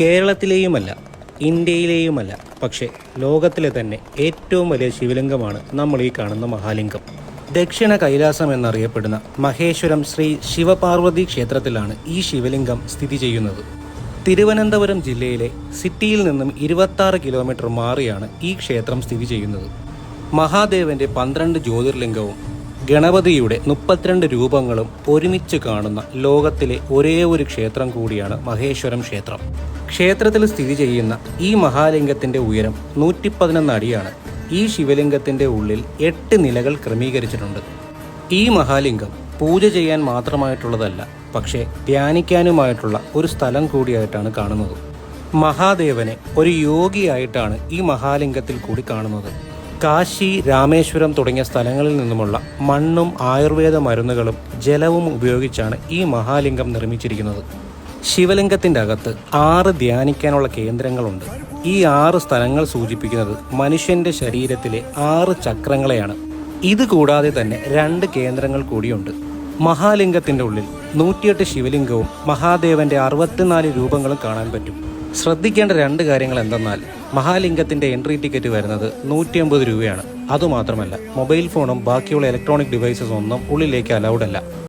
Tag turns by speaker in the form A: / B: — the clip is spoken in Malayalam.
A: കേരളത്തിലെയുമല്ല ഇന്ത്യയിലെയുമല്ല. പക്ഷേ ലോകത്തിലെ തന്നെ ഏറ്റവും വലിയ ശിവലിംഗമാണ് നമ്മൾ ഈ കാണുന്ന മഹാലിംഗം. ദക്ഷിണ കൈലാസം എന്നറിയപ്പെടുന്ന മഹേശ്വരം ശ്രീ ശിവപാർവതി ക്ഷേത്രത്തിലാണ് ഈ ശിവലിംഗം സ്ഥിതി ചെയ്യുന്നത്. തിരുവനന്തപുരം ജില്ലയിലെ സിറ്റിയിൽ നിന്നും ഇരുപത്തി കിലോമീറ്റർ മാറിയാണ് ഈ ക്ഷേത്രം സ്ഥിതി ചെയ്യുന്നത്. മഹാദേവന്റെ പന്ത്രണ്ട് ജ്യോതിർലിംഗവും ഗണപതിയുടെ മുപ്പത്തിരണ്ട് രൂപങ്ങളും ഒരുമിച്ച് കാണുന്ന ലോകത്തിലെ ഒരേ ഒരു ക്ഷേത്രം കൂടിയാണ് മഹേശ്വരം ക്ഷേത്രം. ക്ഷേത്രത്തിൽ സ്ഥിതി ചെയ്യുന്ന ഈ മഹാലിംഗത്തിന്റെ ഉയരം നൂറ്റി പതിനൊന്ന് അടിയാണ്. ഈ ശിവലിംഗത്തിന്റെ ഉള്ളിൽ എട്ട് നിലകൾ ക്രമീകരിച്ചിട്ടുണ്ട്. ഈ മഹാലിംഗം പൂജ ചെയ്യാൻ മാത്രമായിട്ടുള്ളതല്ല പക്ഷേ ധ്യാനിക്കാനുമായിട്ടുള്ള ഒരു സ്ഥലം കൂടിയായിട്ടാണ് കാണുന്നത്. മഹാദേവനെ ഒരു യോഗിയായിട്ടാണ് ഈ മഹാലിംഗത്തിൽ കൂടി കാണുന്നത്. കാശി രാമേശ്വരം തുടങ്ങിയ സ്ഥലങ്ങളിൽ നിന്നുമുള്ള മണ്ണും ആയുർവേദ മരുന്നുകളും ജലവും ഉപയോഗിച്ചാണ് ഈ മഹാലിംഗം നിർമ്മിച്ചിരിക്കുന്നത്. ശിവലിംഗത്തിന്റെ അകത്ത് ആറ് ധ്യാനിക്കാനുള്ള കേന്ദ്രങ്ങളുണ്ട്. ഈ ആറ് സ്ഥലങ്ങൾ സൂചിപ്പിക്കുന്നത് മനുഷ്യന്റെ ശരീരത്തിലെ ആറ് ചക്രങ്ങളെയാണ്. ഇത് കൂടാതെ തന്നെ രണ്ട് കേന്ദ്രങ്ങൾ കൂടിയുണ്ട്. മഹാലിംഗത്തിന്റെ ഉള്ളിൽ നൂറ്റിയെട്ട് ശിവലിംഗവും മഹാദേവന്റെ അറുപത്തിനാല് രൂപങ്ങളും കാണാൻ പറ്റും. ശ്രദ്ധിക്കേണ്ട രണ്ട് കാര്യങ്ങൾ എന്തെന്നാൽ മഹാലിംഗത്തിന്റെ എൻട്രി ടിക്കറ്റ് വരുന്നത് നൂറ്റി അമ്പത് രൂപയാണ്. അതുമാത്രമല്ല മൊബൈൽ ഫോണും ബാക്കിയുള്ള ഇലക്ട്രോണിക് ഡിവൈസസ് ഒന്നും ഉള്ളിലേക്ക് അലൗഡ് അല്ല